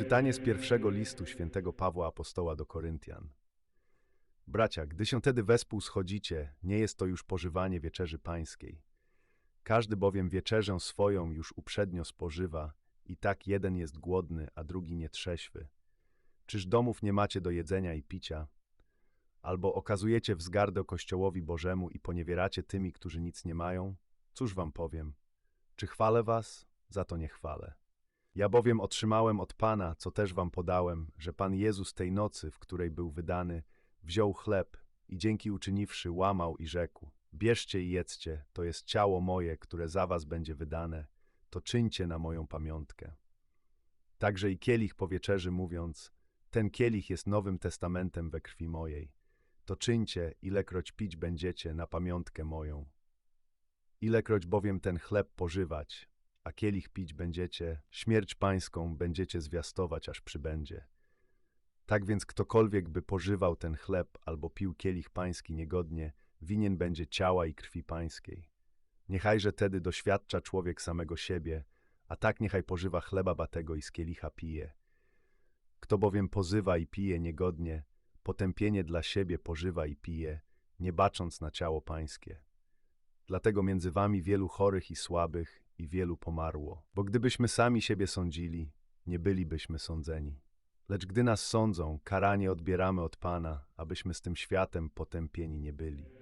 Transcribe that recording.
Czytanie z pierwszego listu świętego Pawła Apostoła do Koryntian. Bracia, gdy się tedy wespół schodzicie, nie jest to już pożywanie wieczerzy pańskiej. Każdy bowiem wieczerzę swoją już uprzednio spożywa i tak jeden jest głodny, a drugi nietrzeźwy. Czyż domów nie macie do jedzenia i picia? Albo okazujecie wzgardę Kościołowi Bożemu i poniewieracie tymi, którzy nic nie mają? Cóż wam powiem? Czy chwalę was? Za to nie chwalę. Ja bowiem otrzymałem od Pana, co też wam podałem, że Pan Jezus tej nocy, w której był wydany, wziął chleb i dzięki uczyniwszy łamał i rzekł: Bierzcie i jedzcie, to jest ciało moje, które za was będzie wydane, to czyńcie na moją pamiątkę. Także i kielich po wieczerzy mówiąc: Ten kielich jest nowym testamentem we krwi mojej. To czyńcie, ilekroć pić będziecie na pamiątkę moją. Ilekroć bowiem ten chleb pożywać, a kielich pić będziecie, śmierć pańską będziecie zwiastować, aż przybędzie. Tak więc ktokolwiek by pożywał ten chleb albo pił kielich pański niegodnie, winien będzie ciała i krwi pańskiej. Niechajże tedy doświadcza człowiek samego siebie, a tak niechaj pożywa chleba batego i z kielicha pije. Kto bowiem pozywa i pije niegodnie, potępienie dla siebie pożywa i pije, nie bacząc na ciało pańskie. Dlatego między wami wielu chorych i słabych i wielu pomarło. Bo gdybyśmy sami siebie sądzili, nie bylibyśmy sądzeni. Lecz gdy nas sądzą, karanie odbieramy od Pana, abyśmy z tym światem potępieni nie byli.